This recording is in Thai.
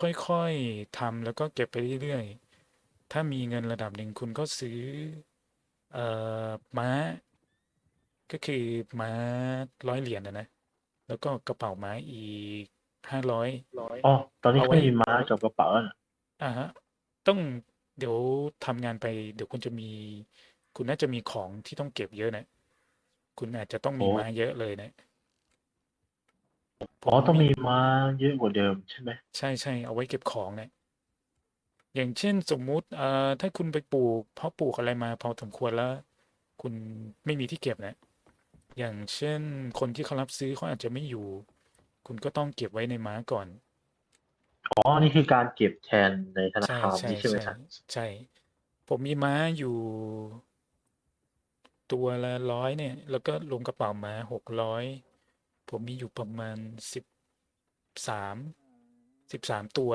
ค่อยๆทำแล้วก็เก็บไปเรื่อยๆ ถ้ามีเงินระดับหนึ่งคุณก็ซื้อ เอ่อม้า ก็คือม้าร้อยเหรียญนะนะ แล้วก็กระเป๋าม้าอีกห้าร้อยอ๋อตอนนี้เอาเขาไว้ไม่มีม้ากับกระเป๋าแล้วนะอ่าฮะ ต้องเดี๋ยวทำงานไป เดี๋ยวคุณจะมี คุณน่าจะมีของที่ต้องเก็บเยอะนะ คุณอาจจะต้องมีม้าเยอะเลยนะผ อ๋อต้องมีมีม้าเยอะกว่าเดิมใช่ไหมใช่ใช่เอาไว้เก็บของเนี่ยอย่างเช่นสมมุติเอ่อถ้าคุณไปปลูกเพาะปลูกอะไรมาพอสมควรแล้ว คุณไม่มีที่เก็บนะอย่างเช่นคนที่เขารับซื้อเขาอาจจะไม่อยู่ คุณก็ต้องเก็บไว้ในม้าก่อน อ๋อ นี่คือการเก็บแทนในธนาใช่คารใช่นี่ใช่ไหมใช่ครับใช่ ผมมีม้าอยู่ตัวละร้อยเนี่ย แล้วก็รวมกระเป๋าม้าหกร้อย ผมมีอยู่ประมาณสิบสามสิบสามตัว